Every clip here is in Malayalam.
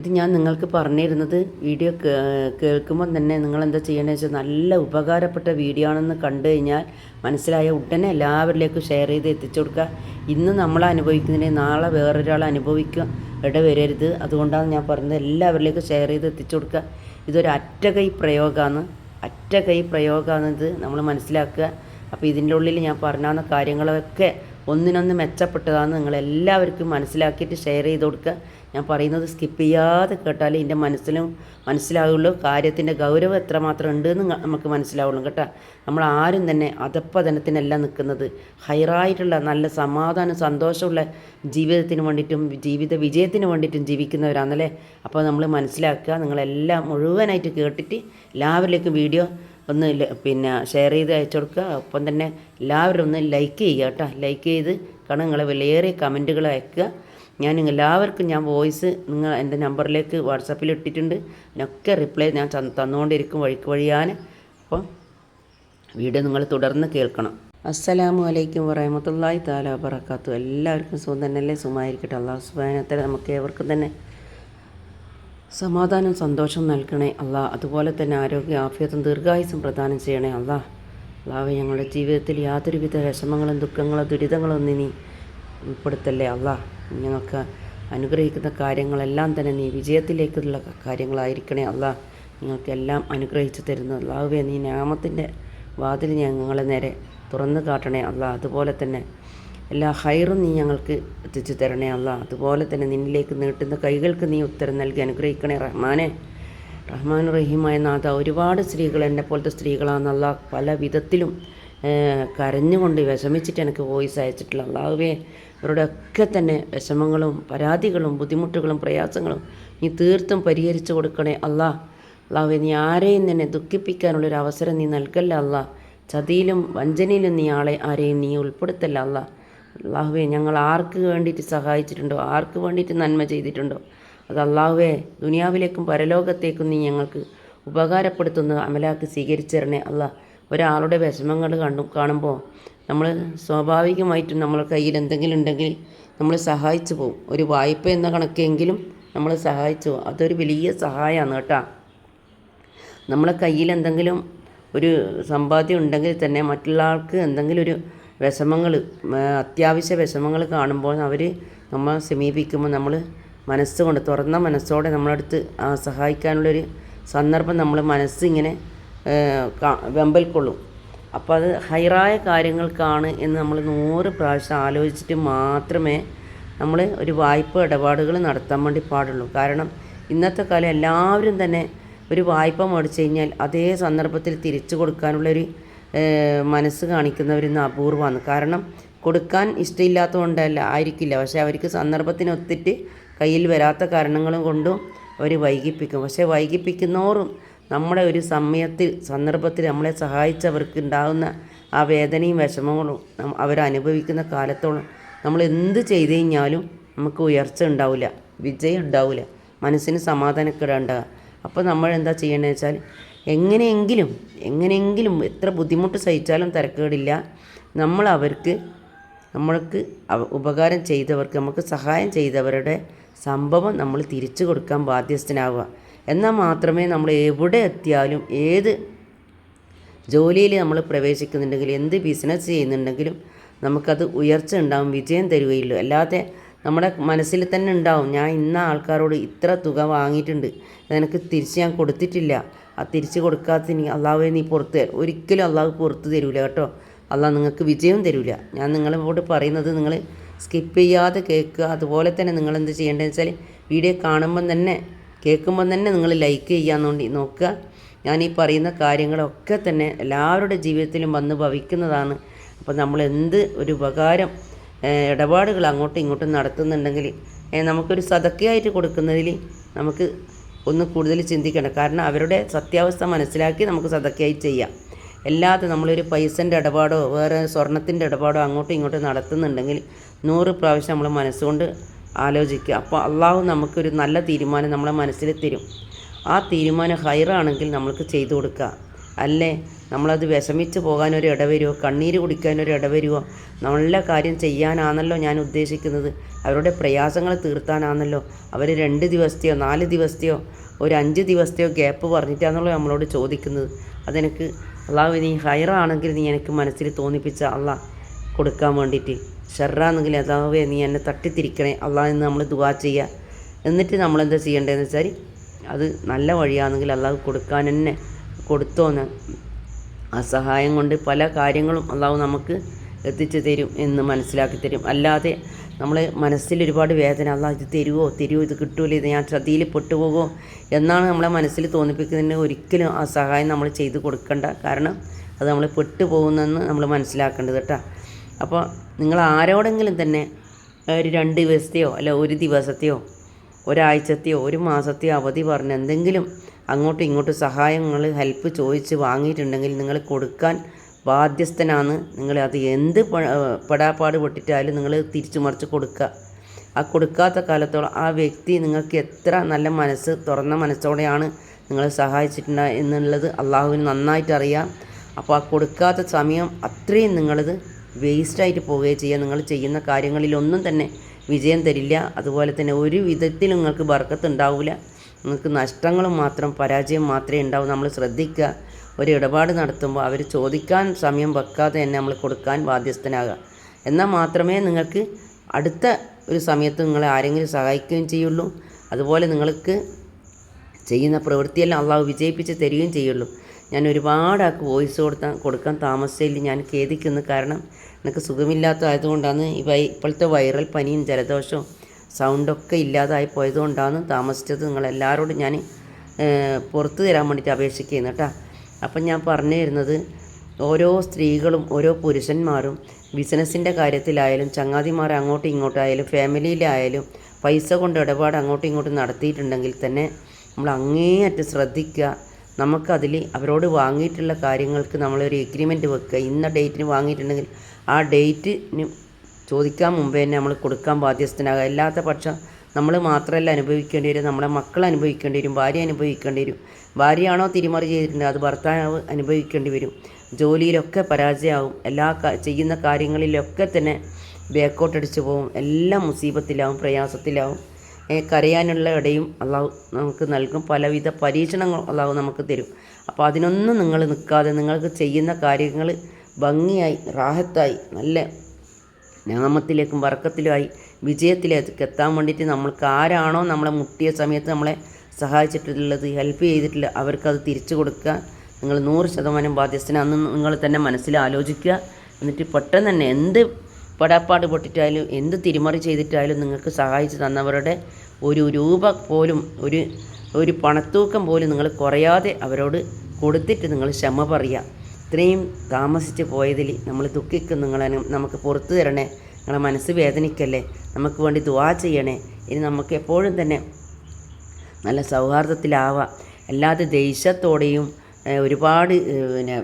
ഇത് ഞാൻ നിങ്ങൾക്ക് പറഞ്ഞിരുന്നത് വീഡിയോ കേൾക്കുമ്പോൾ തന്നെ നിങ്ങൾ എന്താ ചെയ്യണമെന്ന് വെച്ചാൽ നല്ല ഉപകാരപ്പെട്ട വീഡിയോ ആണെന്ന് കണ്ടു കഴിഞ്ഞാൽ മനസ്സിലായ ഉടനെ എല്ലാവരിലേക്കും ഷെയർ ചെയ്ത് എത്തിച്ചു കൊടുക്കുക. ഇന്ന് നമ്മൾ അനുഭവിക്കുന്നതിനെ നാളെ വേറൊരാൾ അനുഭവിക്കുക ഇടവരരുത്. അതുകൊണ്ടാണ് ഞാൻ പറഞ്ഞത് എല്ലാവരിലേക്കും ഷെയർ ചെയ്ത് എത്തിച്ചു കൊടുക്കുക. ഇതൊരു അറ്റകൈ പ്രയോഗമാണ് അറ്റകൈ പ്രയോഗമാണ് നമ്മൾ മനസ്സിലാക്കുക. അപ്പോൾ ഇതിന്റെ ഉള്ളിൽ ഞാൻ പറഞ്ഞാവുന്ന കാര്യങ്ങളൊക്കെ ഒന്നിനൊന്ന് മെച്ചപ്പെട്ടതാണ് നിങ്ങൾ എല്ലാവർക്കും മനസ്സിലാക്കിയിട്ട് ഷെയർ ചെയ്ത് കൊടുക്കുക. ഞാൻ പറയുന്നത് സ്കിപ്പ് ചെയ്യാതെ കേട്ടാൽ എന്റെ മനസ്സിലും മനസ്സിലാവുള്ളൂ. കാര്യത്തിന്റെ ഗൗരവം എത്രമാത്രം ഉണ്ട് എന്ന് നമുക്ക് മനസ്സിലാവുള്ളൂ കേട്ടോ. നമ്മൾ ആരും തന്നെ അധപ്പതനത്തിനല്ല നിൽക്കുന്നത്. ഹൈറായിട്ടുള്ള നല്ല സമാധാനം സന്തോഷമുള്ള ജീവിതത്തിന് വേണ്ടിയിട്ടും ജീവിത വിജയത്തിന് വേണ്ടിയിട്ടും ജീവിക്കുന്നവരാണല്ലേ? അപ്പോൾ നമ്മൾ മനസ്സിലാക്കുക നിങ്ങളെല്ലാം മുഴുവനായിട്ട് കേട്ടിട്ട് എല്ലാവരിലേക്കും വീഡിയോ ഒന്ന് പിന്നെ ഷെയർ ചെയ്ത് അയച്ചു കൊടുക്കുക. ഒപ്പം തന്നെ എല്ലാവരും ഒന്ന് ലൈക്ക് ചെയ്യുക കേട്ടോ. ലൈക്ക് ചെയ്ത് കാരണം നിങ്ങളെ വിലയേറിയ കമന്റുകൾ അയക്കുക. ഞാൻ എല്ലാവർക്കും ഞാൻ വോയിസ് നിങ്ങൾ എന്റെ നമ്പറിലേക്ക് വാട്സാപ്പിൽ ഇട്ടിട്ടുണ്ട്. അതിനൊക്കെ റിപ്ലൈ ഞാൻ തന്നുകൊണ്ടിരിക്കും വഴിക്ക് വഴിയാൻ അപ്പം വീഡിയോ നിങ്ങൾ തുടർന്ന് കേൾക്കണം. അസ്സലാമു അലൈക്കും വറഹമത്തല്ലാഹി താല വറക്കാത്തു എല്ലാവർക്കും സുഖം തന്നെയല്ലേ? സുഖമായിരിക്കട്ടെ. അള്ളാഹു സുബാനത്തെ നമുക്ക് ഏവർക്കും തന്നെ സമാധാനം സന്തോഷം നൽകണേ. അള്ളാഹ് അതുപോലെ തന്നെ ആരോഗ്യ ആഫിയത്തും ദീർഘായുസും പ്രദാനം ചെയ്യണേ. അള്ളാഹ് അള്ളാഹ് ഞങ്ങളുടെ ജീവിതത്തിൽ യാതൊരുവിധ വിഷമങ്ങളും ദുഃഖങ്ങളും ദുരിതങ്ങളും ഒന്നിനി ഉൾപ്പെടുത്തല്ലേ? അല്ലാ ഞങ്ങൾക്ക് അനുഗ്രഹിക്കുന്ന കാര്യങ്ങളെല്ലാം തന്നെ നീ വിജയത്തിലേക്കുള്ള കാര്യങ്ങളായിരിക്കണേ അല്ല. ഞങ്ങൾക്കെല്ലാം അനുഗ്രഹിച്ചു തരുന്നു. അള്ളാഹുവേ നീ നാമത്തിന്റെ വാതിൽ ഞങ്ങളെ നേരെ തുറന്നു കാട്ടണേ അല്ല. അതുപോലെ തന്നെ എല്ലാ ഹൈറും നീ ഞങ്ങൾക്ക് എത്തിച്ചു തരണേ അല്ല. അതുപോലെ തന്നെ നിന്നിലേക്ക് നീട്ടുന്ന കൈകൾക്ക് നീ ഉത്തരം നൽകി അനുഗ്രഹിക്കണേ റഹ്മാനെ. റഹ്മാൻ റഹീമായ നാഥ ഒരുപാട് സ്ത്രീകൾ എന്നെ പോലത്തെ സ്ത്രീകളാണെന്നല്ല പല വിധത്തിലും കരഞ്ഞുകൊണ്ട് വിഷമിച്ചിട്ട് എനിക്ക് വോയിസ് അയച്ചിട്ടുള്ള അള്ളാഹുവേ അവരുടെ ഒക്കെ തന്നെ വിഷമങ്ങളും പരാതികളും ബുദ്ധിമുട്ടുകളും പ്രയാസങ്ങളും നീ തീർത്തും പരിഹരിച്ചു കൊടുക്കണേ അല്ല. അള്ളാഹുവേ നീ ആരെയും തന്നെ ദുഃഖിപ്പിക്കാനുള്ളൊരു അവസരം നീ നൽകല്ല അല്ല. ചതിയിലും വഞ്ചനയിലും നീ ആളെ ആരെയും നീ ഉൾപ്പെടുത്തല്ല അല്ല. അള്ളാഹുവേ ഞങ്ങൾ ആർക്ക് വേണ്ടിയിട്ട് സഹായിച്ചിട്ടുണ്ടോ? ആർക്ക് വേണ്ടിയിട്ട് നന്മ ചെയ്തിട്ടുണ്ടോ? അത് അള്ളാഹുവേ ദുനിയാവിലേക്കും പരലോകത്തേക്കും നീ ഞങ്ങൾക്ക് ഉപകാരപ്പെടുത്തുന്ന അമലാക്ക് സ്വീകരിച്ചിരണേ അല്ല. ഒരാളുടെ വിഷമങ്ങൾ കണ്ടു കാണുമ്പോൾ നമ്മൾ സ്വാഭാവികമായിട്ടും നമ്മളെ കയ്യിൽ എന്തെങ്കിലും ഉണ്ടെങ്കിൽ നമ്മൾ സഹായിച്ചു പോകും. ഒരു വായ്പ എന്ന കണക്കെങ്കിലും നമ്മൾ സഹായിച്ചു പോകും. അതൊരു വലിയ സഹായമാണ് കേട്ടോ. നമ്മളെ കയ്യിൽ എന്തെങ്കിലും ഒരു സമ്പാദ്യം ഉണ്ടെങ്കിൽ തന്നെ മറ്റുള്ള ആൾക്ക് എന്തെങ്കിലും ഒരു വിഷമങ്ങൾ അത്യാവശ്യ വിഷമങ്ങൾ കാണുമ്പോൾ അവർ നമ്മളെ സമീപിക്കുമ്പോൾ നമ്മൾ മനസ്സുകൊണ്ട് തുറന്ന മനസ്സോടെ നമ്മളടുത്ത് സഹായിക്കാനുള്ളൊരു സന്ദർഭം നമ്മൾ മനസ്സിങ്ങനെ വെമ്പൽക്കൊള്ളും. അപ്പോൾ അത് ഹൈറായ കാര്യങ്ങൾക്കാണ് എന്ന് നമ്മൾ നൂറ് പ്രാവശ്യം ആലോചിച്ചിട്ട് മാത്രമേ നമ്മൾ ഒരു വായ്പ ഇടപാടുകൾ നടത്താൻ വേണ്ടി പാടുള്ളൂ. കാരണം ഇന്നത്തെ കാലം എല്ലാവരും തന്നെ ഒരു വായ്പ മേടിച്ചു കഴിഞ്ഞാൽ അതേ സന്ദർഭത്തിൽ തിരിച്ചു കൊടുക്കാനുള്ളൊരു മനസ്സ് കാണിക്കുന്നവരിന്ന് അപൂർവമാണ്. കാരണം കൊടുക്കാൻ ഇഷ്ടമില്ലാത്തതുകൊണ്ടല്ല ആയിരിക്കില്ല. പക്ഷേ അവർക്ക് സന്ദർഭത്തിനൊത്തിട്ട് കയ്യിൽ വരാത്ത കാരണങ്ങളും കൊണ്ടും അവർ വൈകിപ്പിക്കും. പക്ഷേ വൈകിപ്പിക്കുന്നോറും നമ്മുടെ ഒരു സമയത്തിൽ സന്ദർഭത്തിൽ നമ്മളെ സഹായിച്ചവർക്ക് ഉണ്ടാകുന്ന ആ വേദനയും വിഷമങ്ങളും അവരനുഭവിക്കുന്ന കാലത്തോളം നമ്മൾ എന്ത് ചെയ്തു കഴിഞ്ഞാലും നമുക്ക് ഉയർച്ച ഉണ്ടാവില്ല വിജയം ഉണ്ടാവില്ല മനസ്സിന് സമാധാനക്കേട് ഉണ്ടാകുക അപ്പോൾ നമ്മൾ എന്താ ചെയ്യേണ്ടത് വെച്ചാൽ എങ്ങനെയെങ്കിലും എങ്ങനെയെങ്കിലും എത്ര ബുദ്ധിമുട്ട് സഹിച്ചാലും തിരക്കേടില്ല. നമ്മൾ അവർക്ക് നമ്മൾക്ക് ഉപകാരം ചെയ്തവർക്ക് നമുക്ക് സഹായം ചെയ്തവരുടെ സംഭവം നമ്മൾ തിരിച്ചു കൊടുക്കാൻ ബാധ്യസ്ഥനാവുക. എന്നാൽ മാത്രമേ നമ്മൾ എവിടെ എത്തിയാലും ഏത് ജോലിയിൽ നമ്മൾ പ്രവേശിക്കുന്നുണ്ടെങ്കിൽ എന്ത് ബിസിനസ് ചെയ്യുന്നുണ്ടെങ്കിലും നമുക്കത് ഉയർച്ച ഉണ്ടാവും വിജയം തരികയുള്ളൂ. അല്ലാതെ നമ്മുടെ മനസ്സിൽ തന്നെ ഉണ്ടാവും ഞാൻ ഇന്ന ആൾക്കാരോട് ഇത്ര തുക വാങ്ങിയിട്ടുണ്ട് അതെനിക്ക് തിരിച്ച് ഞാൻ കൊടുത്തിട്ടില്ല. ആ തിരിച്ച് കൊടുക്കാത്തതിന് അള്ളാഹുവെ നീ പുറത്ത് തരും. ഒരിക്കലും അള്ളാഹു പുറത്ത് തരില്ല കേട്ടോ. അള്ളാഹ് നിങ്ങൾക്ക് വിജയം തരില്ല ഞാൻ നിങ്ങളോട് പറയുന്നത് നിങ്ങൾ സ്കിപ്പ് ചെയ്യാതെ കേൾക്കുക. അതുപോലെ തന്നെ നിങ്ങൾ എന്ത് ചെയ്യേണ്ടതെന്ന് വെച്ചാൽ വീഡിയോ കാണുമ്പം തന്നെ കേൾക്കുമ്പം തന്നെ നിങ്ങൾ ലൈക്ക് ചെയ്യാൻ വേണ്ടി നോക്കുക. ഞാൻ ഈ പറയുന്ന കാര്യങ്ങളൊക്കെ തന്നെ എല്ലാവരുടെ ജീവിതത്തിലും വന്ന് ഭവിക്കുന്നതാണ്. അപ്പോൾ നമ്മൾ എന്ത് ഒരു ഉപകാരം ഇടപാടുകൾ അങ്ങോട്ടും ഇങ്ങോട്ടും നടത്തുന്നുണ്ടെങ്കിൽ നമുക്കൊരു സതക്കയായിട്ട് കൊടുക്കുന്നതിൽ നമുക്ക് ഒന്ന് കൂടുതൽ ചിന്തിക്കണം. കാരണം അവരുടെ സത്യാവസ്ഥ മനസ്സിലാക്കി നമുക്ക് സതക്കയായി ചെയ്യാം. അല്ലാതെ നമ്മളൊരു പൈസന്റെ ഇടപാടോ വേറെ സ്വർണത്തിന്റെ ഇടപാടോ അങ്ങോട്ടും ഇങ്ങോട്ടും നടത്തുന്നുണ്ടെങ്കിൽ നൂറ് പ്രാവശ്യം നമ്മൾ മനസ്സുകൊണ്ട് ആലോചിക്കുക. അപ്പോൾ അള്ളാഹു നമുക്കൊരു നല്ല തീരുമാനം നമ്മളെ മനസ്സിൽ തരും. ആ തീരുമാനം ഹൈറാണെങ്കിൽ നമ്മൾക്ക് ചെയ്തു കൊടുക്കുക. അല്ലേ? നമ്മളത് വിഷമിച്ച് പോകാനൊരു ഇടവരുമോ കണ്ണീര് കുടിക്കാനൊരു ഇടവരുമോ നല്ല കാര്യം ചെയ്യാനാണല്ലോ ഞാൻ ഉദ്ദേശിക്കുന്നത്. അവരുടെ പ്രയാസങ്ങൾ തീർത്താനാണല്ലോ. അവർ രണ്ട് ദിവസത്തെയോ നാല് ദിവസത്തെയോ ഒരു അഞ്ച് ദിവസത്തെയോ ഗ്യാപ്പ് പറഞ്ഞിട്ടാണല്ലോ നമ്മളോട് ചോദിക്കുന്നത്. അതെനിക്ക് അള്ളാഹു നീ ഹൈറാണെങ്കിൽ നീ എനിക്ക് മനസ്സിൽ തോന്നിപ്പിച്ച അള്ളാഹ് കൊടുക്കാൻ വേണ്ടിയിട്ട്. ഷെറാണെങ്കിൽ അതാവേ നീ എന്നെ തട്ടിത്തിരിക്കണേ. അള്ളാഹ് എന്ന് നമ്മൾ ദുവാ ചെയ്യുക എന്നിട്ട് നമ്മൾ എന്താ ചെയ്യേണ്ടതെന്ന് വെച്ചാൽ അത് നല്ല വഴിയാണെങ്കിൽ അള്ളാഹ് കൊടുക്കാൻ തന്നെ കൊടുത്തോന്ന്. അസഹായം സഹായം കൊണ്ട് പല കാര്യങ്ങളും അള്ളാഹു നമുക്ക് എത്തിച്ചു തരും എന്ന് മനസ്സിലാക്കി തരും. അല്ലാതെ നമ്മൾ മനസ്സിൽ ഒരുപാട് വേദന അള്ളാഹ് ഇത് തരുമോ തരുമോ ഇത് കിട്ടൂല? ഇത് ഞാൻ ചതിയിൽ പെട്ടുപോകുമോ എന്നാണ് നമ്മളെ മനസ്സിൽ തോന്നിപ്പിക്കുന്നതിന് ഒരിക്കലും ആ സഹായം നമ്മൾ ചെയ്ത് കൊടുക്കണ്ട. കാരണം അത് നമ്മൾ പെട്ടുപോകുന്നെന്ന് നമ്മൾ മനസ്സിലാക്കേണ്ടത് കേട്ടോ. അപ്പോൾ നിങ്ങൾ ആരോടെങ്കിലും തന്നെ ഒരു രണ്ട് ദിവസത്തെയോ അല്ല ഒരു ദിവസത്തെയോ ഒരാഴ്ചത്തെയോ ഒരു മാസത്തെയോ അവധി പറഞ്ഞ് എന്തെങ്കിലും അങ്ങോട്ടും ഇങ്ങോട്ടും സഹായങ്ങൾ ഹെൽപ്പ് ചോദിച്ച് വാങ്ങിയിട്ടുണ്ടെങ്കിൽ നിങ്ങൾ കൊടുക്കാൻ ബാധ്യസ്ഥനാണ്. നിങ്ങൾ അത് എന്ത് പെടാപ്പാട് പെട്ടിട്ടായാലും നിങ്ങൾ തിരിച്ചു മറിച്ച് കൊടുക്കുക. ആ കൊടുക്കാത്ത കാലത്തോളം ആ വ്യക്തി നിങ്ങൾക്ക് എത്ര നല്ല മനസ്സ് തുറന്ന മനസ്സോടെയാണ് നിങ്ങളെ സഹായിച്ചിട്ടുണ്ട് എന്നുള്ളത് അള്ളാഹുവിന് നന്നായിട്ട് അറിയാം അപ്പോൾ ആ കൊടുക്കാത്ത സമയം അത്രയും നിങ്ങളത് വേസ്റ്റായിട്ട് പോവുകയും ചെയ്യുക. നിങ്ങൾ ചെയ്യുന്ന കാര്യങ്ങളിലൊന്നും തന്നെ വിജയം തരില്ല. അതുപോലെ തന്നെ ഒരു വിധത്തിലും നിങ്ങൾക്ക് ബർക്കത്ത് ഉണ്ടാവില്ല നിങ്ങൾക്ക് നഷ്ടങ്ങൾ മാത്രം പരാജയം മാത്രമേ ഉണ്ടാവൂ. നമ്മൾ ശ്രദ്ധിക്കുക. ഒരു ഇടപാട് നടത്തുമ്പോൾ അവർ ചോദിക്കാൻ സമയം വെക്കാതെ തന്നെ നമ്മൾ കൊടുക്കാൻ ബാധ്യസ്ഥനാകുക. എന്നാൽ മാത്രമേ നിങ്ങൾക്ക് അടുത്ത ഒരു സമയത്ത് നിങ്ങളെ ആരെങ്കിലും സഹായിക്കുകയും ചെയ്യുള്ളൂ. അതുപോലെ നിങ്ങൾക്ക് ചെയ്യുന്ന പ്രവൃത്തിയെല്ലാം അള്ളാഹു വിജയിപ്പിച്ച് തരികയും ചെയ്യുള്ളൂ. ഞാൻ ഒരുപാട് ആൾക്ക് വോയിസ് കൊടുത്താൽ കൊടുക്കാൻ താമസിച്ചില്ല ഞാൻ ഖേദിക്കുന്നു. കാരണം എനിക്ക് സുഖമില്ലാത്ത ആയതുകൊണ്ടാണ് ഈ വൈ ഇപ്പോഴത്തെ വൈറൽ പനിയും ജലദോഷവും സൗണ്ടൊക്കെ ഇല്ലാതായി പോയതുകൊണ്ടാണ് താമസിച്ചത്. നിങ്ങളെല്ലാവരോടും ഞാൻ പുറത്തു തരാൻ വേണ്ടിയിട്ട് അപേക്ഷിക്കുന്നു കേട്ടോ. അപ്പം ഞാൻ പറഞ്ഞു തരുന്നത് ഓരോ സ്ത്രീകളും ഓരോ പുരുഷന്മാരും ബിസിനസ്സിന്റെ കാര്യത്തിലായാലും ചങ്ങാതിമാർ അങ്ങോട്ടും ഇങ്ങോട്ടായാലും ഫാമിലിയിലായാലും പൈസ കൊണ്ട് ഇടപാട് അങ്ങോട്ടും ഇങ്ങോട്ടും നടത്തിയിട്ടുണ്ടെങ്കിൽ തന്നെ നമ്മൾ അങ്ങേയറ്റം ശ്രദ്ധിക്കുക. നമുക്കതിൽ അവരോട് വാങ്ങിയിട്ടുള്ള കാര്യങ്ങൾക്ക് നമ്മളൊരു എഗ്രിമെന്റ് വെക്കുക. ഇന്ന ഡേറ്റിന് വാങ്ങിയിട്ടുണ്ടെങ്കിൽ ആ ഡേറ്റിന് ചോദിക്കാൻ മുമ്പേ തന്നെ നമ്മൾ കൊടുക്കാൻ ബാധ്യസ്ഥനാകുക. അല്ലാത്ത പക്ഷം നമ്മൾ മാത്രമല്ല അനുഭവിക്കേണ്ടി വരും. നമ്മളെ മക്കൾ അനുഭവിക്കേണ്ടി വരും. ഭാര്യ അനുഭവിക്കേണ്ടി വരും. ഭാര്യയാണോ തിരിമറി ചെയ്തിട്ടുണ്ട് അത് ഭർത്താവ് അനുഭവിക്കേണ്ടി വരും. ജോലിയിലൊക്കെ പരാജയമാവും എല്ലാ ചെയ്യുന്ന കാര്യങ്ങളിലൊക്കെ തന്നെ ബാക്കോട്ട് അടിച്ചു പോകും. എല്ലാം മുസീബത്തിലാവും പ്രയാസത്തിലാവും. കരയാനുള്ള ഇടയും അള്ളാഹു നമുക്ക് നൽകും. പലവിധ പരീക്ഷണങ്ങൾ അള്ളാഹു നമുക്ക് തരും. അപ്പോൾ അതിനൊന്നും നിങ്ങൾ നിൽക്കാതെ നിങ്ങൾക്ക് ചെയ്യുന്ന കാര്യങ്ങൾ ഭംഗിയായി റാഹത്തായി നല്ല നാമത്തിലേക്കും വർക്കത്തിലുമായി വിജയത്തിലേക്ക് എത്താൻ വേണ്ടിയിട്ട് നമ്മൾക്ക് ആരാണോ നമ്മളെ മുട്ടിയ സമയത്ത് നമ്മളെ സഹായിച്ചിട്ടുള്ളത് ഹെൽപ്പ് ചെയ്തിട്ടില്ല അവർക്കത് തിരിച്ചു കൊടുക്കുക. നിങ്ങൾ നൂറ് ശതമാനം ബാധ്യസ്ഥനാന്ന് നിങ്ങൾ തന്നെ മനസ്സിൽ ആലോചിക്കുക. എന്നിട്ട് പെട്ടെന്ന് തന്നെ എന്ത് പടാപ്പാട് പൊട്ടിട്ടായാലും എന്ത് തിരിമറി ചെയ്തിട്ടായാലും നിങ്ങൾക്ക് സഹായിച്ചു തന്നവരുടെ ഒരു രൂപ പോലും ഒരു ഒരു പണത്തൂക്കം പോലും നിങ്ങൾ കുറയാതെ അവരോട് കൊടുത്തിട്ട് നിങ്ങൾ ക്ഷമ പറയുക. ഇത്രയും താമസിച്ച് പോയതിൽ നമ്മൾ ദുഃഖിക്കും നിങ്ങളെ നമുക്ക് പുറത്തു തരണേ. നിങ്ങളെ മനസ്സ് വേദനിക്കല്ലേ? നമുക്ക് വേണ്ടി ദുവാ ചെയ്യണേ. ഇനി നമുക്ക് എപ്പോഴും തന്നെ നല്ല സൗഹാർദ്ദത്തിലാവാം. അല്ലാതെ ദേഷ്യത്തോടെയും ഒരുപാട് പിന്നെ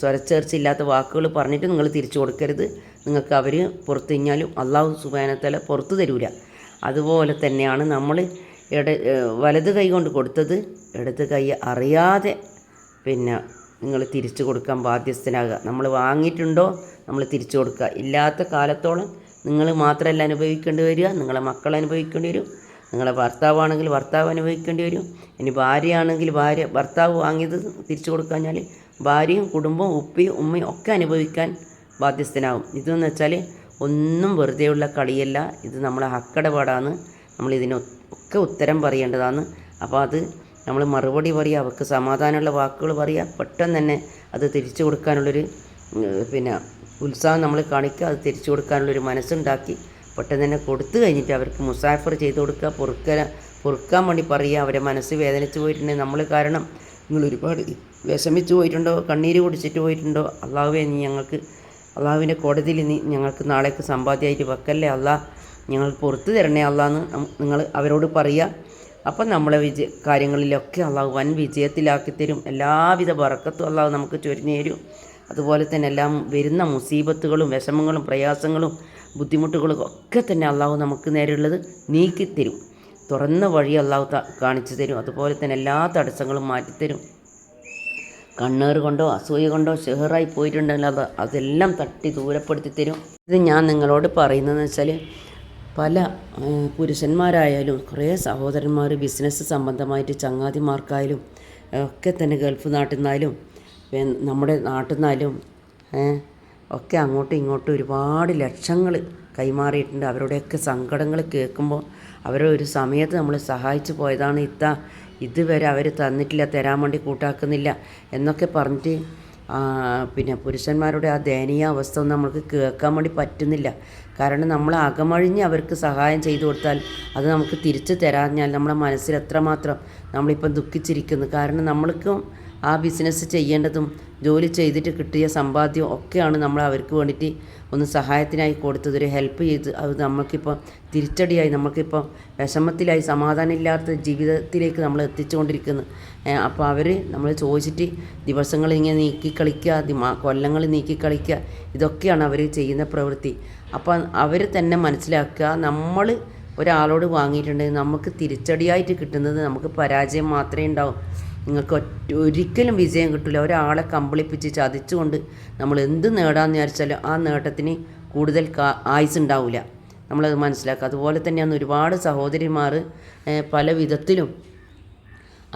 സ്വരച്ചേർച്ചയില്ലാത്ത വാക്കുകൾ പറഞ്ഞിട്ട് നിങ്ങൾ തിരിച്ചു കൊടുക്കരുത്. നിങ്ങൾക്ക് അവർ പുറത്തു കഴിഞ്ഞാലും അള്ളാഹു സുബാനത്തല പുറത്തു തരൂല. അതുപോലെ തന്നെയാണ് നമ്മൾ ഇട വലത് കൈ കൊണ്ട് കൊടുത്തത് ഇടത് കൈ അറിയാതെ പിന്നെ നിങ്ങൾ തിരിച്ചു കൊടുക്കാൻ ബാധ്യസ്ഥനാകുക. നമ്മൾ വാങ്ങിയിട്ടുണ്ടോ നമ്മൾ തിരിച്ചു കൊടുക്കുക. ഇല്ലാത്ത കാലത്തോളം നിങ്ങൾ മാത്രമല്ല അനുഭവിക്കേണ്ടി വരിക. നിങ്ങളെ മക്കൾ അനുഭവിക്കേണ്ടി വരും. നിങ്ങളെ ഭർത്താവാണെങ്കിൽ ഭർത്താവ് അനുഭവിക്കേണ്ടി വരും. ഇനി ഭാര്യയാണെങ്കിൽ ഭാര്യ ഭർത്താവ് വാങ്ങിയത് തിരിച്ചു കൊടുക്കാഞ്ഞാൽ ഭാര്യയും കുടുംബവും ഉപ്പയും ഉമ്മയും ഒക്കെ അനുഭവിക്കാൻ ബാധ്യസ്ഥനാകും ഇതെന്ന് വെച്ചാൽ ഒന്നും വെറുതെയുള്ള കളിയല്ല. ഇത് നമ്മളെ ഹക്കടപാടാണ്. നമ്മൾ ഇതിനൊക്കെ ഉത്തരം പറയേണ്ടതാണ്. അപ്പോൾ അത് നമ്മൾ മറുപടി പറയുക അവർക്ക് സമാധാനമുള്ള വാക്കുകൾ പറയുക പെട്ടെന്ന് തന്നെ അത് തിരിച്ചു കൊടുക്കാനുള്ളൊരു പിന്നെ ഉത്സാഹം നമ്മൾ കാണിക്കുക അത് തിരിച്ചു കൊടുക്കാനുള്ളൊരു മനസ്സുണ്ടാക്കി പെട്ടെന്ന് തന്നെ കൊടുത്തു കഴിഞ്ഞിട്ട് അവർക്ക് മുസാഫർ ചെയ്ത് കൊടുക്കുക പൊറുക്കല പൊറുക്കാൻ വേണ്ടി പറയുക അവരെ മനസ്സ് വേദനിച്ച് പോയിട്ടുണ്ടെങ്കിൽ നമ്മൾ കാരണം നിങ്ങൾ ഒരുപാട് വിഷമിച്ച് പോയിട്ടുണ്ടോ? കണ്ണീര് കുടിച്ചിട്ട് പോയിട്ടുണ്ടോ? അള്ളാഹുവേ നീ ഞങ്ങൾക്ക് അള്ളാഹുവിന്റെ കോടതിയിൽ നീ ഞങ്ങൾക്ക് നാളേക്ക് സമ്പാദ്യമായിട്ട് വെക്കല്ലേ? അള്ളാഹ് ഞങ്ങൾ പുറത്തു തരണേ അള്ളാന്ന് നിങ്ങൾ അവരോട് പറയുക. അപ്പം നമ്മളെ വിജയ കാര്യങ്ങളിലൊക്കെ അള്ളാഹു വൻ വിജയത്തിലാക്കി തരും. എല്ലാവിധ വറക്കത്തും അള്ളാഹു നമുക്ക് ചൊരിഞ്ഞു തരും. അതുപോലെ തന്നെ എല്ലാം വരുന്ന മുസീബത്തുകളും വിഷമങ്ങളും പ്രയാസങ്ങളും ബുദ്ധിമുട്ടുകളും ഒക്കെ തന്നെ അള്ളാഹു നമുക്ക് നേരെയുള്ളത് നീക്കിത്തരും. തുറന്ന വഴി അള്ളാഹു കാണിച്ചു തരും. അതുപോലെ തന്നെ എല്ലാ തടസ്സങ്ങളും മാറ്റിത്തരും. കണ്ണേറ് കൊണ്ടോ അസൂയ കൊണ്ടോ ഷെഹറായി പോയിട്ടുണ്ടെങ്കിൽ അത് അതെല്ലാം തട്ടി ദൂരപ്പെടുത്തി തരും. ഇത് ഞാൻ നിങ്ങളോട് പറയുന്നതെന്ന് വെച്ചാൽ പല പുരുഷന്മാരായാലും കുറേ സഹോദരന്മാർ ബിസിനസ് സംബന്ധമായിട്ട് ചങ്ങാതിമാർക്കായാലും ഒക്കെ തന്നെ ഗൾഫ് നാട്ടിൽ നിന്നായാലും നമ്മുടെ നാട്ടിൽ നിന്നായാലും ഒക്കെ അങ്ങോട്ടും ഇങ്ങോട്ടും ഒരുപാട് ലക്ഷങ്ങൾ കൈമാറിയിട്ടുണ്ട്. അവരുടെയൊക്കെ സങ്കടങ്ങൾ കേൾക്കുമ്പോൾ അവരെ ഒരു സമയത്ത് നമ്മൾ സഹായിച്ചു പോയതാണ് ഇത്ത. ഇതുവരെ അവർ തന്നിട്ടില്ല തരാൻ വേണ്ടി കൂട്ടാക്കുന്നില്ല എന്നൊക്കെ പറഞ്ഞിട്ട് പിന്നെ പുരുഷന്മാരുടെ ആ ദയനീയ അവസ്ഥ ഒന്നും നമ്മൾക്ക് കേൾക്കാൻ വേണ്ടി പറ്റുന്നില്ല. കാരണം നമ്മൾ അകമഴിഞ്ഞ് അവർക്ക് സഹായം ചെയ്തു കൊടുത്താൽ അത് നമുക്ക് തിരിച്ചു തരാഞ്ഞാൽ നമ്മുടെ മനസ്സിൽ എത്രമാത്രം നമ്മളിപ്പം ദുഃഖിച്ചിരിക്കുന്നു. കാരണം നമ്മൾക്കും ആ ബിസിനസ് ചെയ്യേണ്ടതും ജോലി ചെയ്തിട്ട് കിട്ടിയ സമ്പാദ്യം ഒക്കെയാണ് നമ്മൾ അവർക്ക് വേണ്ടിയിട്ട് ഒന്ന് സഹായത്തിനായി കൊടുത്തത്. ഒരു ഹെൽപ്പ് ചെയ്ത് അത് നമുക്കിപ്പോൾ തിരിച്ചടിയായി നമുക്കിപ്പോൾ വിഷമത്തിലായി സമാധാനമില്ലാത്ത ജീവിതത്തിലേക്ക് നമ്മൾ എത്തിച്ചുകൊണ്ടിരിക്കുന്നു. അപ്പോൾ അവർ നമ്മൾ ചോദിച്ചിട്ട് ദിവസങ്ങൾ ഇങ്ങനെ നീക്കി കളിക്കുക കൊല്ലങ്ങൾ നീക്കി കളിക്കുക ഇതൊക്കെയാണ് അവർ ചെയ്യുന്ന പ്രവൃത്തി. അപ്പോൾ അവർ തന്നെ മനസ്സിലാക്കുക നമ്മൾ ഒരാളോട് വാങ്ങിയിട്ടുണ്ടെങ്കിൽ നമുക്ക് തിരിച്ചടിയായിട്ട് കിട്ടുന്നത് നമുക്ക് പരാജയം മാത്രമേ ഉണ്ടാവും. നിങ്ങൾക്ക് ഒരിക്കലും വിജയം കിട്ടില്ല ഒരാളെ കമ്പിളിപ്പിച്ച് ചതിച്ചുകൊണ്ട് നമ്മൾ എന്ത് നേടാമെന്ന് വിചാരിച്ചാലും ആ നേട്ടത്തിന് കൂടുതൽ ആയുസ് ഉണ്ടാവില്ല നമ്മളത് മനസ്സിലാക്കുക. അതുപോലെ തന്നെയാണ് ഒരുപാട് സഹോദരിമാർ പല വിധത്തിലും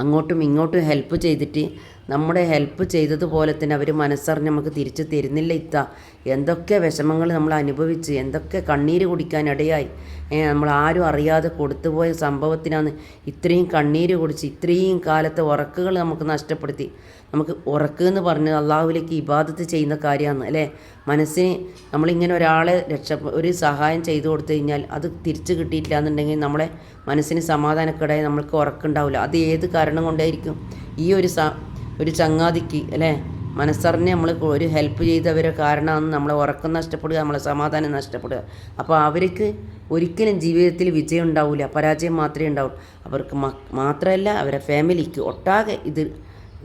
അങ്ങോട്ടും ഇങ്ങോട്ടും ഹെൽപ്പ് ചെയ്തിട്ട് നമ്മുടെ ഹെൽപ്പ് ചെയ്തതുപോലെ തന്നെ അവർ മനസ്സറിഞ്ഞ് നമുക്ക് തിരിച്ചു തരുന്നില്ല ഇത്ത. എന്തൊക്കെ വിഷമങ്ങൾ നമ്മൾ അനുഭവിച്ച് എന്തൊക്കെ കണ്ണീര് കുടിക്കാനിടയായി ഇടയായി. നമ്മൾ ആരും അറിയാതെ കൊടുത്തുപോയ സംഭവത്തിനാണ് ഇത്രയും കണ്ണീര് കുടിച്ച് ഇത്രയും കാലത്തെ ഉറക്കുകൾ നമുക്ക് നഷ്ടപ്പെടുത്തി. നമുക്ക് ഉറക്ക് എന്ന് പറഞ്ഞ് അള്ളാഹുവിലേക്ക് ഇബാദത്ത് ചെയ്യുന്ന കാര്യമാണ് അല്ലേ? മനസ്സിന് നമ്മളിങ്ങനെ ഒരാളെ രക്ഷ ഒരു സഹായം ചെയ്തു കൊടുത്തു കഴിഞ്ഞാൽ അത് തിരിച്ചു കിട്ടിയിട്ടില്ല എന്നുണ്ടെങ്കിൽ നമ്മളെ മനസ്സിന് സമാധാനക്കേടായി നമ്മൾക്ക് ഉറക്കുണ്ടാവില്ല. അത് ഏത് കാരണം കൊണ്ടായിരിക്കും? ഈ ഒരു ഒരു ചങ്ങാതിക്ക് അല്ലേ? മനസ്സറിഞ്ഞ് നമ്മൾ ഒരു ഹെൽപ്പ് ചെയ്തവരെ കാരണമാണ് നമ്മളെ ഉറക്കം നഷ്ടപ്പെടുക നമ്മളെ സമാധാനം നഷ്ടപ്പെടുക. അപ്പോൾ അവർക്ക് ഒരിക്കലും ജീവിതത്തിൽ വിജയം ഉണ്ടാവില്ല പരാജയം മാത്രമേ ഉണ്ടാവും അവർക്ക് മാത്രമല്ല അവരെ ഫാമിലിക്ക് ഒട്ടാകെ ഇത്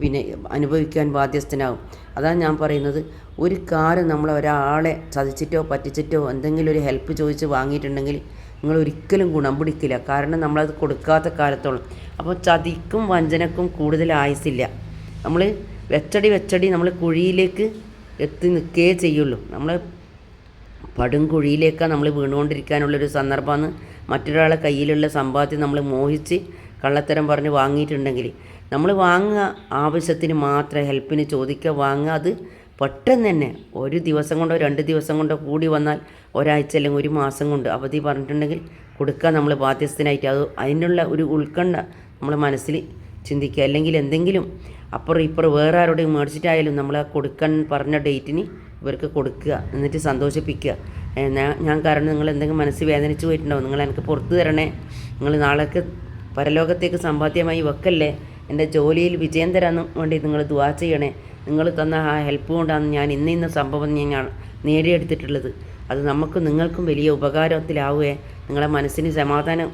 പിന്നെ അനുഭവിക്കാൻ ബാധ്യസ്ഥനാകും അതാണ് ഞാൻ പറയുന്നത്. ഒരു കാര്യം നമ്മൾ ഒരാളെ ചതിച്ചിട്ടോ പറ്റിച്ചിട്ടോ എന്തെങ്കിലും ഒരു ഹെൽപ്പ് ചോദിച്ച് വാങ്ങിയിട്ടുണ്ടെങ്കിൽ നിങ്ങൾ ഒരിക്കലും ഗുണം പിടിക്കില്ല കാരണം നമ്മളത് കൊടുക്കാത്ത കാലത്തോളം. അപ്പോൾ ചതിക്കും വഞ്ചനക്കും കൂടുതൽ ആയുസില്ല നമ്മൾ വെച്ചടി വെച്ചടി നമ്മൾ കുഴിയിലേക്ക് എത്തി നിൽക്കുകയേ ചെയ്യുള്ളൂ. നമ്മൾ പടും കുഴിയിലേക്കാണ് നമ്മൾ വീണുകൊണ്ടിരിക്കാനുള്ളൊരു സന്ദർഭമാണ്. മറ്റൊരാളെ കയ്യിലുള്ള സമ്പാദ്യം നമ്മൾ മോഹിച്ച് കള്ളത്തരം പറഞ്ഞ് വാങ്ങിയിട്ടുണ്ടെങ്കിൽ നമ്മൾ വാങ്ങുക ആവശ്യത്തിന് മാത്രം ഹെൽപ്പിന് ചോദിക്കുക വാങ്ങുക അത് പെട്ടെന്ന് തന്നെ ഒരു ദിവസം കൊണ്ടോ രണ്ട് ദിവസം കൊണ്ടോ കൂടി വന്നാൽ ഒരാഴ്ച അല്ലെങ്കിൽ ഒരു മാസം കൊണ്ട് അവധി പറഞ്ഞിട്ടുണ്ടെങ്കിൽ കൊടുക്കാൻ നമ്മൾ ബാധ്യസ്ഥനായിട്ട്. അത് അതിനുള്ള ഒരു ഉത്കണ്ഠ നമ്മൾ മനസ്സിൽ ചിന്തിക്കുക. അല്ലെങ്കിൽ എന്തെങ്കിലും അപ്പുറം ഇപ്പുറം വേറെ ആരോടെയും മേടിച്ചിട്ടായാലും നമ്മൾ കൊടുക്കാൻ പറഞ്ഞ ഡേറ്റിന് ഇവർക്ക് കൊടുക്കുക എന്നിട്ട് സന്തോഷിപ്പിക്കുക. ഞാൻ ഞാൻ കാരണം നിങ്ങൾ എന്തെങ്കിലും മനസ്സ് വേദനിച്ച് പോയിട്ടുണ്ടാവും നിങ്ങൾ എനിക്ക് പുറത്ത് തരണേ. നിങ്ങൾ നാളേക്ക് പരലോകത്തേക്ക് സമ്പാദ്യമായി വെക്കല്ലേ. എന്റെ ജോലിയിൽ വിജയം തരാൻ വേണ്ടി നിങ്ങൾ ദുവാ ചെയ്യണേ. നിങ്ങൾ തന്ന ആ ഹെൽപ്പ് കൊണ്ടാണ് ഞാൻ ഇന്ന ഇന്ന സംഭവം ഞാൻ നേടിയെടുത്തിട്ടുള്ളത്. അത് നമുക്കും നിങ്ങൾക്കും വലിയ ഉപകാരത്തിലാവുകയെ. നിങ്ങളെ മനസ്സിന് സമാധാനം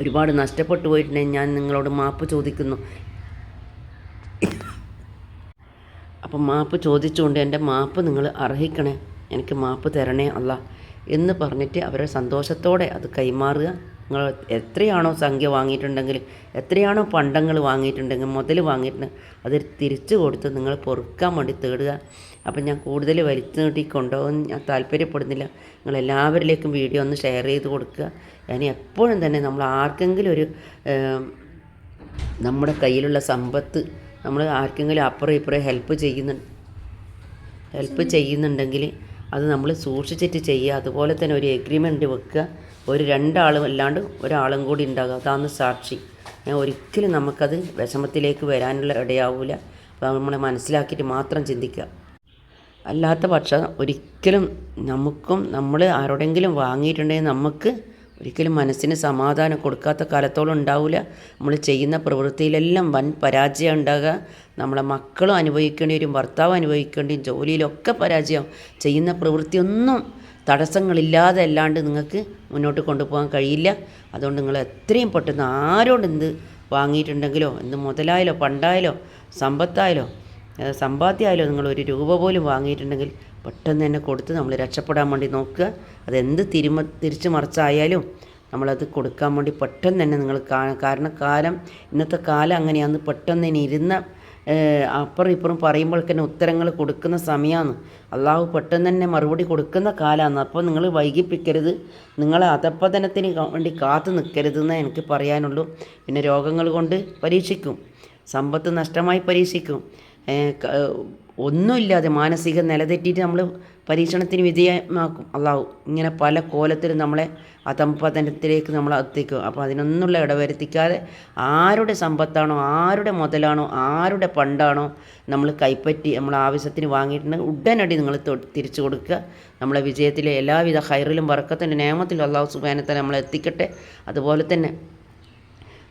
ഒരുപാട് നഷ്ടപ്പെട്ടു പോയിട്ടുണ്ടെങ്കിൽ ഞാൻ നിങ്ങളോട് മാപ്പ് ചോദിക്കുന്നു. അപ്പം മാപ്പ് ചോദിച്ചുകൊണ്ട് എന്റെ മാപ്പ് നിങ്ങൾ അർഹിക്കണേ. എനിക്ക് മാപ്പ് തരണേ അല്ല എന്ന് പറഞ്ഞിട്ട് അവരെ സന്തോഷത്തോടെ അത് കൈമാറുക. നിങ്ങൾ എത്രയാണോ സംഖ്യ വാങ്ങിയിട്ടുണ്ടെങ്കിൽ എത്രയാണോ പണ്ടങ്ങൾ വാങ്ങിയിട്ടുണ്ടെങ്കിൽ മുതൽ വാങ്ങിയിട്ടുണ്ടെങ്കിൽ അത് തിരിച്ചു കൊടുത്ത് നിങ്ങൾ പൊറുക്കാൻ വേണ്ടി തേടുക. അപ്പം ഞാൻ കൂടുതൽ വലിച്ചു നീട്ടി കൊണ്ടുപോകാൻ ഞാൻ താല്പര്യപ്പെടുന്നില്ല. നിങ്ങൾ എല്ലാവരിലേക്കും വീഡിയോ ഒന്ന് ഷെയർ ചെയ്ത് കൊടുക്കുക. ഞാൻ എപ്പോഴും തന്നെ നമ്മൾ ആർക്കെങ്കിലും ഒരു നമ്മുടെ കയ്യിലുള്ള സമ്പത്ത് നമ്മൾ ആർക്കെങ്കിലും അപ്പുറം ഇപ്പുറം ഹെൽപ്പ് ചെയ്യുന്നു ഹെൽപ്പ് ചെയ്യുന്നുണ്ടെങ്കിൽ അത് നമ്മൾ സൂക്ഷിച്ചിട്ട് ചെയ്യുക. അതുപോലെ തന്നെ ഒരു എഗ്രിമെന്റ് വെക്കുക. ഒരു രണ്ടാളും അല്ലാണ്ട് ഒരാളും കൂടി ഉണ്ടാകുക. അതാണ് സാക്ഷി. ഒരിക്കലും നമുക്കത് വിഷമത്തിലേക്ക് വരാനുള്ള ഇടയാവില്ല അപ്പോൾ നമ്മൾ മനസ്സിലാക്കിയിട്ട് മാത്രം ചിന്തിക്കുക. അല്ലാത്ത പക്ഷം ഒരിക്കലും നമുക്കും നമ്മൾ ആരോടെങ്കിലും വാങ്ങിയിട്ടുണ്ടെങ്കിൽ നമുക്ക് ഒരിക്കലും മനസ്സിന് സമാധാനം കൊടുക്കാത്ത കാലത്തോളം ഉണ്ടാവില്ല നമ്മൾ ചെയ്യുന്ന പ്രവൃത്തിയിലെല്ലാം വൻ പരാജയം ഉണ്ടാകുക നമ്മളെ മക്കളും അനുഭവിക്കേണ്ടി വരും ഭർത്താവ് അനുഭവിക്കേണ്ടി വരും ജോലിയിലൊക്കെ പരാജയം. ചെയ്യുന്ന പ്രവൃത്തിയൊന്നും തടസ്സങ്ങളില്ലാതെ അല്ലാണ്ട് നിങ്ങൾക്ക് മുന്നോട്ട് കൊണ്ടുപോകാൻ കഴിയില്ല. അതുകൊണ്ട് നിങ്ങൾ എത്രയും പെട്ടെന്ന് ആരോട് എന്ത് വാങ്ങിയിട്ടുണ്ടെങ്കിലോ എന്ത് മുതലായാലോ പണ്ടായാലോ സമ്പത്തായാലോ സമ്പാദ്യമായാലോ നിങ്ങൾ ഒരു രൂപ പോലും വാങ്ങിയിട്ടുണ്ടെങ്കിൽ പെട്ടെന്ന് തന്നെ കൊടുത്ത് നമ്മൾ രക്ഷപ്പെടാൻ വേണ്ടി നോക്കുക. അതെന്ത് തിരുമ തിരിച്ചു മറിച്ചായാലും നമ്മളത് കൊടുക്കാൻ വേണ്ടി പെട്ടെന്ന് തന്നെ നിങ്ങൾ കാരണം കാലം ഇന്നത്തെ കാലം അങ്ങനെയാണ് പെട്ടെന്ന് തന്നെ ഇരുന്ന അപ്പുറം ഇപ്പുറം പറയുമ്പോഴേക്കന്നെ ഉത്തരങ്ങൾ കൊടുക്കുന്ന സമയമാണ്. അള്ളാഹു പെട്ടെന്ന് തന്നെ മറുപടി കൊടുക്കുന്ന കാലമാണ്. അപ്പോൾ നിങ്ങൾ വൈകിപ്പിക്കരുത്. നിങ്ങളെ അധപ്പതനത്തിന് വേണ്ടി കാത്തു നിൽക്കരുത് എന്നേ എനിക്ക് പറയാനുള്ളൂ. പിന്നെ രോഗങ്ങൾ കൊണ്ട് പരീക്ഷിക്കും. സമ്പത്ത് നഷ്ടമായി പരീക്ഷിക്കും. ഒന്നുമില്ലാതെ മാനസിക നിലതെറ്റിയിട്ട് നമ്മൾ പരീക്ഷണത്തിന് വിധേയമാക്കും. അള്ളാഹു ഇങ്ങനെ പല കോലത്തിലും നമ്മളെ അതമ്പതനത്തിലേക്ക് നമ്മൾ എത്തിക്കും. അപ്പോൾ അതിനൊന്നുള്ള ഇടവരുത്തിക്കാതെ ആരുടെ സമ്പത്താണോ ആരുടെ മുതലാണോ ആരുടെ പണ്ടാണോ നമ്മൾ കൈപ്പറ്റി നമ്മൾ ആവശ്യത്തിന് വാങ്ങിയിട്ടുണ്ടെങ്കിൽ ഉടനടി നിങ്ങൾ തിരിച്ചു കൊടുക്കുക. നമ്മളെ വിജയത്തിലെ എല്ലാവിധ ഹൈറിലും വറക്കത്തിന്റെ നിയമത്തിലും അള്ളാഹു സുബാനത്തെ നമ്മളെ എത്തിക്കട്ടെ. അതുപോലെ തന്നെ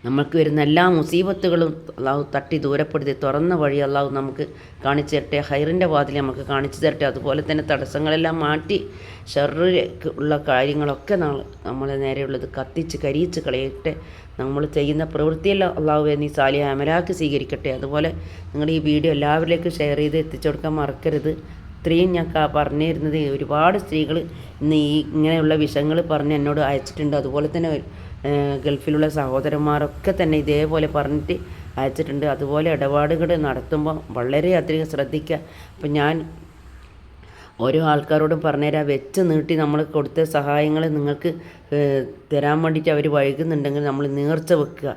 നമ്മൾക്ക് വരുന്ന എല്ലാ മുസീബത്തുകളും അള്ളാഹു തട്ടി ദൂരപ്പെടുത്തി തുറന്ന വഴി അള്ളാഹു നമുക്ക് കാണിച്ചു തരട്ടെ. ഹൈറിന്റെ വാതിൽ നമുക്ക് കാണിച്ചു തരട്ടെ. അതുപോലെ തന്നെ തടസ്സങ്ങളെല്ലാം മാറ്റി ഷെറിലേക്ക് ഉള്ള കാര്യങ്ങളൊക്കെ നമ്മളെ നേരെയുള്ളത് കത്തിച്ച് കരിയിച്ച് കളയട്ടെ. നമ്മൾ ചെയ്യുന്ന പ്രവൃത്തിയെല്ലാം അള്ളാഹു നീ സാലിയ അമലാക്കി സ്വീകരിക്കട്ടെ. അതുപോലെ നിങ്ങൾ ഈ വീഡിയോ എല്ലാവരിലേക്കും ഷെയർ ചെയ്ത് എത്തിച്ചു കൊടുക്കാൻ മറക്കരുത്. ഇത്രയും ഞാൻ പറഞ്ഞിരുന്നത് ഒരുപാട് സ്ത്രീകൾ ഇന്ന് ഈ ഇങ്ങനെയുള്ള വിഷയങ്ങൾ പറഞ്ഞ് എന്നോട് അയച്ചിട്ടുണ്ട്. അതുപോലെ തന്നെ ഗൾഫിലുള്ള സഹോദരന്മാരൊക്കെ തന്നെ ഇതേപോലെ പറഞ്ഞിട്ട് അയച്ചിട്ടുണ്ട്. അതുപോലെ ഇടപാടുകൾ നടത്തുമ്പോൾ വളരെയധികം ശ്രദ്ധിക്കുക അപ്പം ഞാൻ ഓരോ ആൾക്കാരോടും പറഞ്ഞുതരാം. വെച്ച് നീട്ടി നമ്മൾ കൊടുത്ത സഹായങ്ങൾ നിങ്ങൾക്ക് തരാൻ വേണ്ടിയിട്ട് അവർ വൈകുന്നുണ്ടെങ്കിൽ നമ്മൾ നേർച്ച വെക്കുക.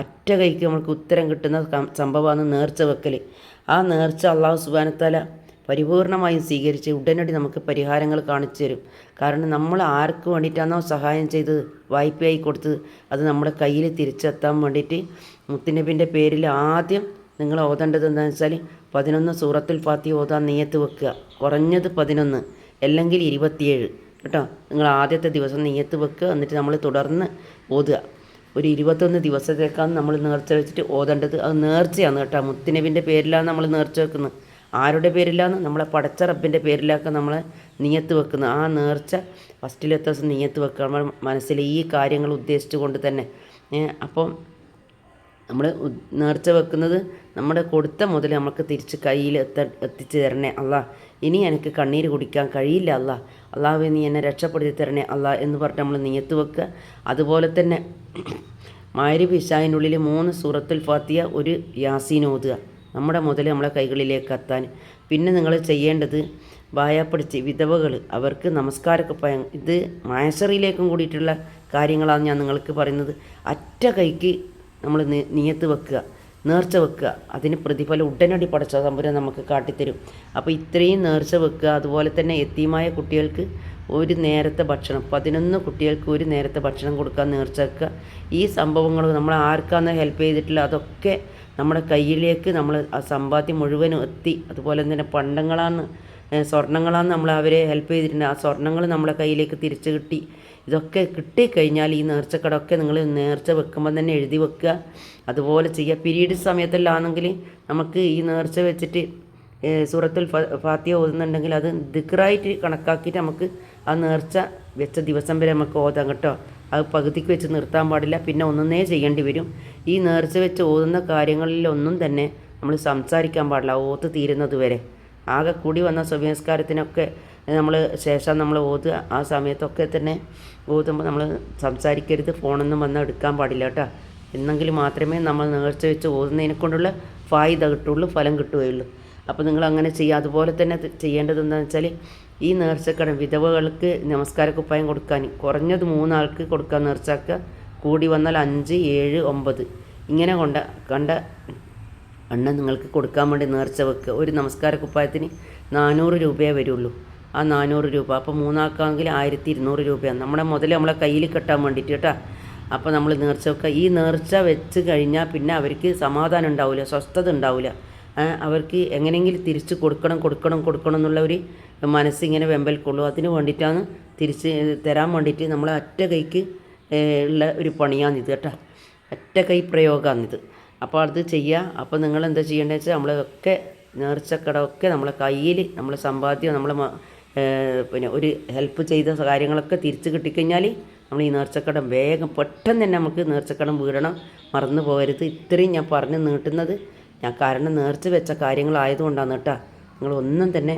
അറ്റ കൈക്ക് നമ്മൾക്ക് ഉത്തരം കിട്ടുന്ന സംഭവമാണ് നേർച്ച വെക്കൽ ആ നേർച്ച അള്ളാഹു സുബാനത്താല പരിപൂർണമായും സ്വീകരിച്ച് ഉടനടി നമുക്ക് പരിഹാരങ്ങൾ കാണിച്ചു തരും. കാരണം നമ്മൾ ആർക്ക് വേണ്ടിയിട്ടാണോ സഹായം ചെയ്തത് വായ്പയായി കൊടുത്തത് അത് നമ്മുടെ കയ്യിൽ തിരിച്ചെത്താൻ വേണ്ടിയിട്ട് മുത്തുനബിന്റെ പേരിൽ ആദ്യം നിങ്ങൾ ഓതേണ്ടത് എന്താണെന്ന് വെച്ചാൽ പതിനൊന്ന് സൂറത്തുൽ ഫാത്തി ഓതാൻ നെയ്യത്ത് വെക്കുക. കുറഞ്ഞത് പതിനൊന്ന് അല്ലെങ്കിൽ ഇരുപത്തിയേഴ്. കേട്ടോ? നിങ്ങൾ ആദ്യത്തെ ദിവസം നെയ്യത്ത് വെക്കുക. എന്നിട്ട് നമ്മൾ തുടർന്ന് ഓതുക. ഒരു ഇരുപത്തൊന്ന് ദിവസത്തേക്കാണ് നമ്മൾ നേർച്ച വെച്ചിട്ട് ഓതേണ്ടത്. അത് നേർച്ചയാണ് കേട്ടോ. മുത്തിനബിന്റെ പേരിലാണ് നമ്മൾ നേർച്ച വെക്കുന്നത്. ആരുടെ പേരിലാണ്? നമ്മളെ പടച്ച റബ്ബിന്റെ പേരിലൊക്കെ നമ്മൾ നീയത്ത് വെക്കുന്നത് ആ നേർച്ച ഫസ്റ്റിലത്തെ ദിവസം നീയത്ത് വെക്കുക. നമ്മുടെ മനസ്സിൽ ഈ കാര്യങ്ങൾ ഉദ്ദേശിച്ചു കൊണ്ട് തന്നെ അപ്പം നമ്മൾ നേർച്ച വെക്കുന്നത് നമ്മുടെ കൊടുത്ത മുതൽ നമുക്ക് തിരിച്ച് കയ്യിൽ എത്ത എത്തിച്ചു തരണേ അല്ല. ഇനി എനിക്ക് കണ്ണീര് കുടിക്കാൻ കഴിയില്ല അല്ല. അള്ളാഹു നീ എന്നെ രക്ഷപ്പെടുത്തി തരണേ അല്ല എന്ന് പറഞ്ഞ് നമ്മൾ നിയത്ത് വെക്കുക. അതുപോലെ തന്നെ മാരി ഇഷായിനുള്ളിൽ മൂന്ന് സൂറത്തുൽ ഫാത്തിയ ഒരു യാസീൻ ഓതുക. നമ്മുടെ മുതൽ നമ്മളെ കൈകളിലേക്ക് എത്താൻ. പിന്നെ നിങ്ങൾ ചെയ്യേണ്ടത് വായാപ്പടിച്ച് വിധവകൾ അവർക്ക് നമസ്കാരമൊക്കെ പയ ഇത് മായസറിയിലേക്കും കൂടിയിട്ടുള്ള കാര്യങ്ങളാണ് ഞാൻ നിങ്ങൾക്ക് പറയുന്നത്. അറ്റ കൈക്ക് നമ്മൾ നിയത്ത് വെക്കുക നേർച്ച വെക്കുക. അതിന് പ്രതിഫലം ഉടനടി പടച്ച തമ്പുരാൻ നമുക്ക് കാട്ടിത്തരും. അപ്പോൾ ഇത്രയും നേർച്ച വെക്കുക. അതുപോലെ തന്നെ എത്തിയുമായ കുട്ടികൾക്ക് ഒരു നേരത്തെ ഭക്ഷണം പതിനൊന്ന് കുട്ടികൾക്ക് ഒരു നേരത്തെ ഭക്ഷണം കൊടുക്കാൻ നേർച്ച വെക്കുക. ഈ സംഭവങ്ങൾ നമ്മൾ ആർക്കാണ് ഹെൽപ്പ് ചെയ്തിട്ടില്ല അതൊക്കെ നമ്മുടെ കയ്യിലേക്ക് നമ്മൾ ആ സമ്പാദ്യം മുഴുവനും എത്തി. അതുപോലെ തന്നെ പണ്ടങ്ങളാണ് സ്വർണങ്ങളാണ് നമ്മൾ അവരെ ഹെൽപ്പ് ചെയ്തിട്ടുണ്ട് ആ സ്വർണങ്ങൾ നമ്മളെ കയ്യിലേക്ക് തിരിച്ചു കിട്ടി. ഇതൊക്കെ കിട്ടിക്കഴിഞ്ഞാൽ ഈ നേർച്ചക്കടമൊക്കെ നിങ്ങൾ നേർച്ച വെക്കുമ്പോൾ തന്നെ എഴുതി വെക്കുക. അതുപോലെ ചെയ്യുക പീരീഡ് സമയത്തെല്ലാമാണെങ്കിൽ നമുക്ക് ഈ നേർച്ച വെച്ചിട്ട് സൂറത്തുൽ ഫ- ഫാത്തിഹ ഓതുന്നുണ്ടെങ്കിൽ അത് ദിക്റായിട്ട് കണക്കാക്കിയിട്ട് നമുക്ക് ആ നേർച്ച വെച്ച ദിവസം വരെ നമുക്ക് ഓതാം കേട്ടോ. അത് പകുതിക്ക് വെച്ച് നിർത്താൻ പാടില്ല. പിന്നെ ഒന്നേ ചെയ്യേണ്ടി വരും. ഈ നേർച്ച വെച്ച് ഓതുന്ന കാര്യങ്ങളിലൊന്നും തന്നെ നമ്മൾ സംസാരിക്കാൻ പാടില്ല. ഓത്ത് തീരുന്നത് വരെ. ആകെ കൂടി വന്ന സ്വഭ്യസ്കാരത്തിനൊക്കെ നമ്മൾ ശേഷം നമ്മൾ ഓത് ആ സമയത്തൊക്കെ തന്നെ ഓതുമ്പോൾ നമ്മൾ സംസാരിക്കരുത്. ഫോണൊന്നും വന്ന് എടുക്കാൻ പാടില്ല കേട്ടോ. എന്നെങ്കിൽ മാത്രമേ നമ്മൾ നേർച്ച വെച്ച് ഓതുന്നതിനെ കൊണ്ടുള്ള ഫായിദ കിട്ടുള്ളൂ ഫലം കിട്ടുകയുള്ളൂ. അപ്പോൾ നിങ്ങൾ അങ്ങനെ ചെയ്യുക. അതുപോലെ തന്നെ ചെയ്യേണ്ടത് എന്താണെന്ന് വെച്ചാൽ ഈ നേർച്ചക്കടം വിധവകൾക്ക് നമസ്കാരക്കുപ്പായം കൊടുക്കാൻ കുറഞ്ഞത് മൂന്നാൾക്ക് കൊടുക്കാൻ നേർച്ചാക്കുക കൂടി വന്നാൽ അഞ്ച് ഏഴ് ഒമ്പത്. ഇങ്ങനെ കൊണ്ട കണ്ട എണ്ണ നിങ്ങൾക്ക് കൊടുക്കാൻ വേണ്ടി നേർച്ച വെക്കുക ഒരു നമസ്കാര കുപ്പായത്തിന് നാനൂറ് രൂപയേ വരുള്ളൂ. ആ നാനൂറ് രൂപ. അപ്പോൾ മൂന്നാക്കാമെങ്കിൽ ആയിരത്തി ഇരുന്നൂറ് രൂപയാണ്. നമ്മുടെ മുതൽ നമ്മളെ കയ്യിൽ കെട്ടാൻ വേണ്ടിയിട്ട് കേട്ടോ. അപ്പോൾ നമ്മൾ നേർച്ച വെക്കുക ഈ നേർച്ച വെച്ച് കഴിഞ്ഞാൽ പിന്നെ അവർക്ക് സമാധാനം ഉണ്ടാവില്ല സ്വസ്ഥത ഉണ്ടാവില്ല അവർക്ക് എങ്ങനെയെങ്കിലും തിരിച്ച് കൊടുക്കണം കൊടുക്കണം കൊടുക്കണം എന്നുള്ള ഒരു മനസ്സിങ്ങനെ വെമ്പൽക്കൊള്ളൂ. അതിന് വേണ്ടിയിട്ടാണ് തിരിച്ച് തരാൻ വേണ്ടിയിട്ട് നമ്മളെ അറ്റ കൈക്ക് ഉള്ള ഒരു പണിയാണിത് കേട്ടോ. ഒറ്റ കൈ പ്രയോഗമാണിത് അപ്പോൾ അത് ചെയ്യുക അപ്പോൾ നിങ്ങൾ എന്താ ചെയ്യേണ്ടത് വെച്ചാൽ നമ്മളൊക്കെ നേർച്ചക്കടമൊക്കെ നമ്മളെ കയ്യിൽ നമ്മളെ സമ്പാദ്യം നമ്മളെ മ- പിന്നെ ഒരു ഹെൽപ്പ് ചെയ്ത കാര്യങ്ങളൊക്കെ തിരിച്ച് കിട്ടിക്കഴിഞ്ഞാൽ നമ്മൾ ഈ നേർച്ചക്കടം വേഗം പെട്ടെന്ന് തന്നെ നമുക്ക് നേർച്ചക്കടം വീഴണം മറന്നു പോകരുത്. ഇത്രയും ഞാൻ പറഞ്ഞ് നീട്ടുന്നത്. ഞാൻ കാരണം നേർച്ച വെച്ച കാര്യങ്ങളായതുകൊണ്ടാണ് കേട്ടോ. നിങ്ങളൊന്നും തന്നെ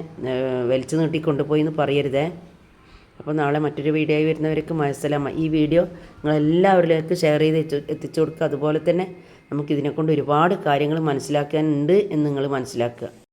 വലിച്ചു നീട്ടിക്കൊണ്ടുപോയി എന്ന് പറയരുതേ. അപ്പോൾ നാളെ മറ്റൊരു വീഡിയോ ആയി വരുന്നവർക്ക് മനസ്സിലാമ ഈ വീഡിയോ നിങ്ങളെല്ലാവരിലേക്ക് ഷെയർ ചെയ്ത് എത്തിച്ചു കൊടുക്കുക. അതുപോലെ തന്നെ നമുക്കിതിനെക്കൊണ്ട് ഒരുപാട് കാര്യങ്ങൾ മനസ്സിലാക്കാനുണ്ട് എന്ന് നിങ്ങൾ മനസ്സിലാക്കുക.